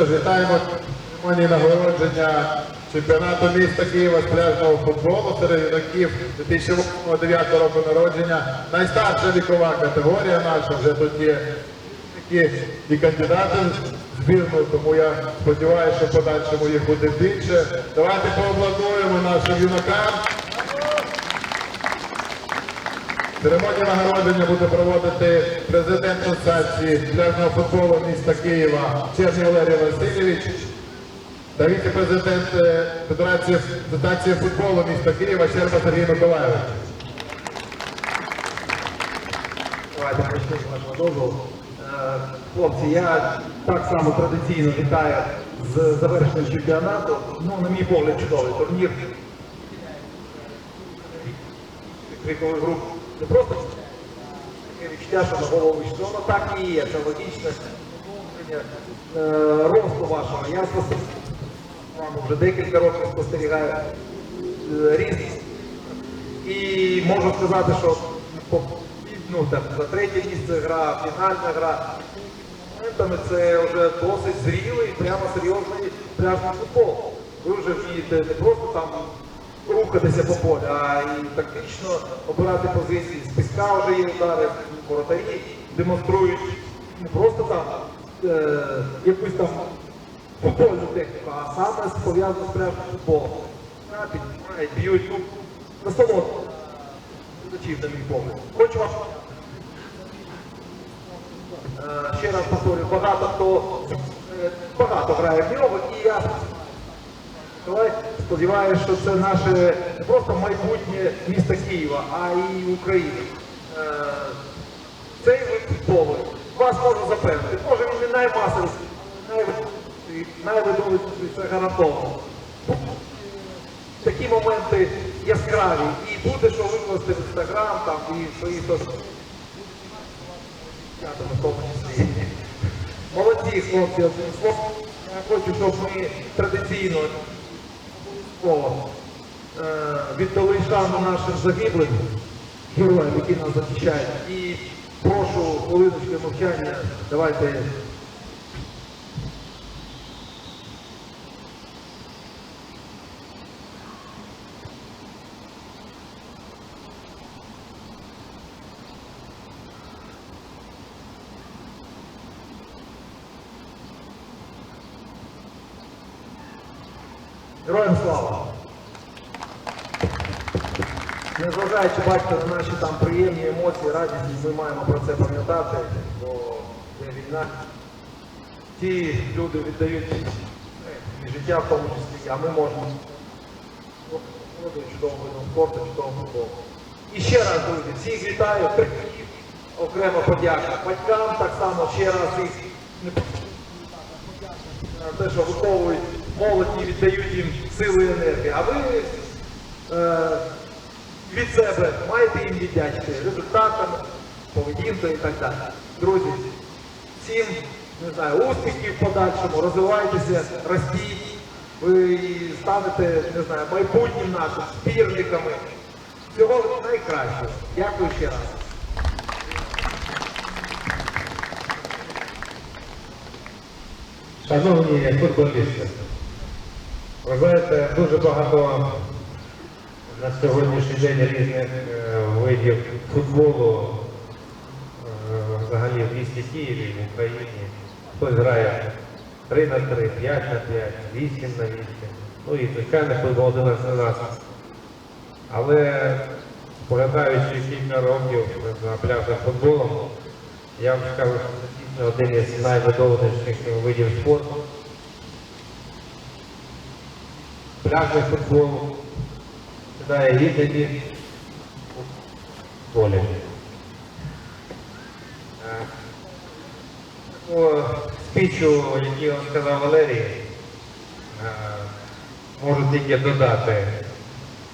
що ж, вітаємо церемонії нагородження чемпіонату міста Києва з пляжного футболу серед юнаків 2008-2009 року народження. Найстарша вікова категорія наша, вже тут є такі і кандидати збірну, тому я сподіваюся, що в подальшому їх буде більше. Давайте поаплодуємо нашим юнакам. Церемонію нагородження буде проводити президент Асоціації пляжного футболу міста Києва Черній Валерій Васильович та віце-президент е, Федерації Асоціації футболу міста Києва Щерба Сергій дозволу. Е, Хлопці, я так само традиційно вітаю з завершенням чемпіонату. Ну, на мій погляд, чудовий турнір. Вікових груп не просто таке відчуття, що на голову йшло, воно так і є, це логічно. Е, Росту вашого. Я вже декілька років спостерігаю е, ріст і можу сказати, що ну, там, за третє місце гра, фінальна гра. Це вже досить зрілий, прямо серйозний пляжний футбол. Ви вже вмієте не просто там рухатися по полю, а і тактично обирати позиції. З піска вже є удари, воротарі демонструють не просто там е, якусь там футбольну техніку, а саме пов'язану з пляжним футболом. Піднімають, б'ють, ну, насолод глядачів, на мій погляд. Хочу вам е, ще раз повторюю, багато хто е, багато грає в нього, і я Миколай, сподіваюся, що це наше не просто майбутнє міста Києва, а і України. Е, Цей вид футболу вас можу запевнити. Може він не наймасовіший, най- найвидовищніший, це гарантовано. Такі моменти яскраві. І буде, що викласти в інстаграм там і свої числі. Молодці, хлопці. Я хочу, щоб ми традиційно обов'язково, е, віддали нашим загиблим героям, які нас захищають. І прошу хвилиночки мовчання. Давайте Героям слава! Незважаючи бачите на наші там приємні емоції, радість, ми маємо про це пам'ятати, бо є війна. Ті люди віддають е, і життя в тому числі, а ми можемо чудовим видом спорту, чудовим футболом. І ще раз, друзі, всіх вітаю, тренерів, окрема подяка. Батькам так само ще раз їх не те, що виховують молодь і віддають їм сили і енергію. А ви е, від себе маєте їм віддячити результатами, поведінкою і так далі. Друзі, всім не знаю, успіхів в подальшому, розвивайтеся, ростіть, ви станете, не знаю, майбутнім нашим спірниками. Всього найкращого. Дякую ще раз. Шановні футболісти, ви знаєте, дуже багато на сьогоднішній день різних е, видів футболу е, взагалі в місті Києві, в Україні. Хтось грає 3 на 3, 5 на 5, 8 на 8. Ну і звичайно футбол 11 на 11. Але поглядаючи кілька років за пляжним футболом, я вам скажу, що це дійсно один із найвидовніших видів спорту. Пляжний футбол кидає віддані полі. Е, По спічу, який сказав Валерій, е, можу тільки додати.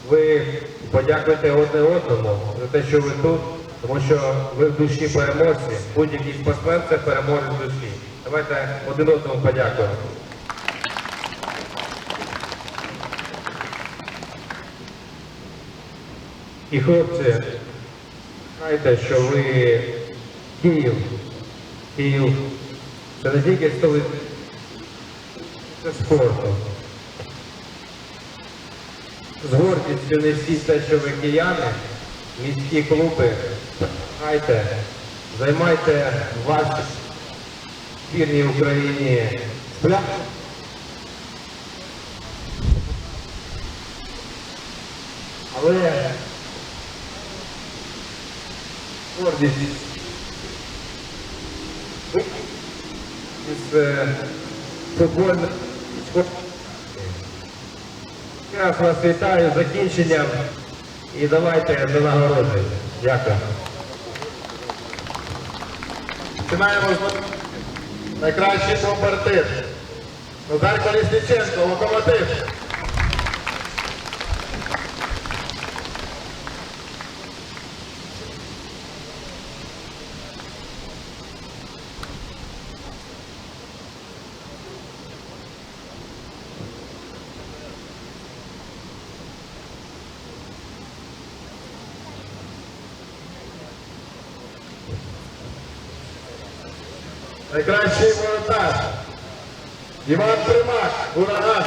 Ви подякуйте одне одному за те, що ви тут, тому що ви в душі переможці. Будь-який спортсмен це переможе в душі. Давайте один одному подякуємо. І хлопці, знаєте, що ви Київ, Київ, це не тільки столиця спорту. З гордістю несіть те, що ви кияни, міські клуби, грайте, займайте ваші збірній Україні пляж. Але гордість із футбольних раз вас вітаю з закінченням і давайте до нагороди. Дякую. Починаємо з найкращий бомбардир. Назар Колісниченко, локомотив. Найкращий воротар. Іван Примак, ураган.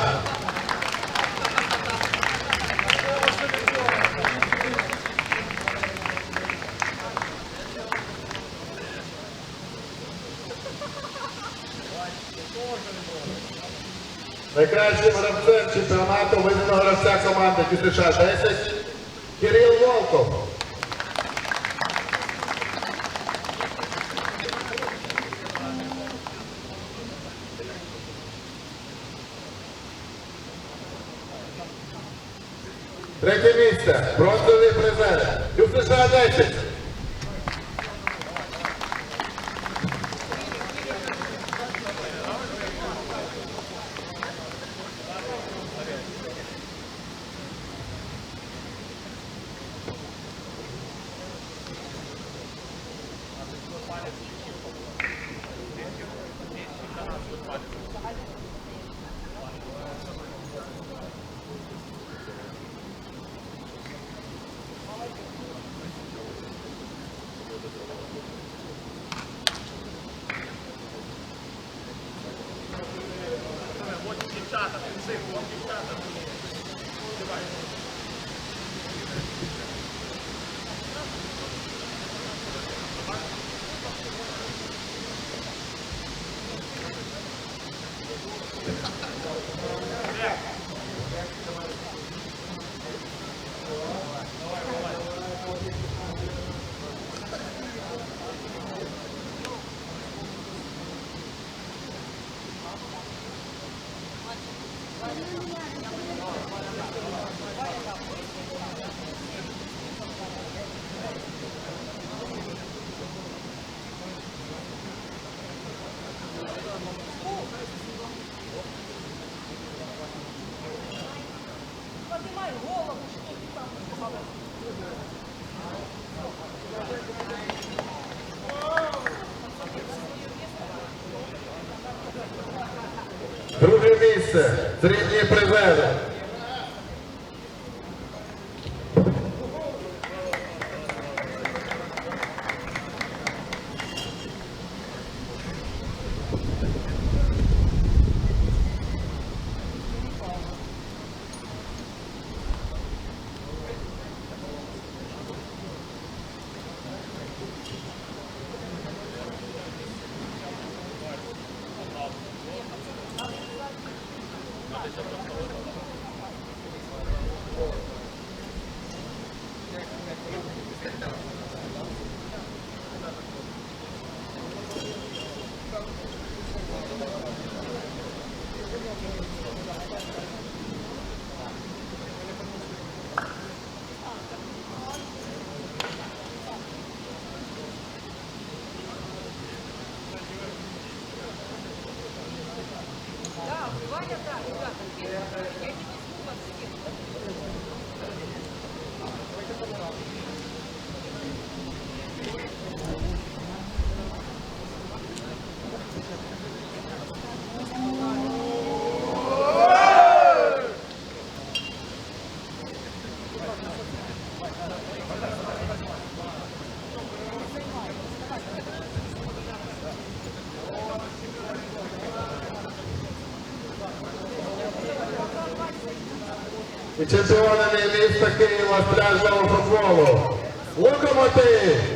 Найкращим гравцем чемпіонату визнаного гравця команди КСШ 10 Кирил Волков. Третє місце. Бронзовий призер. ЮСШ 10. Срібні призери. І чемпіонами міста Києва з пляжного футболу. Локомотив!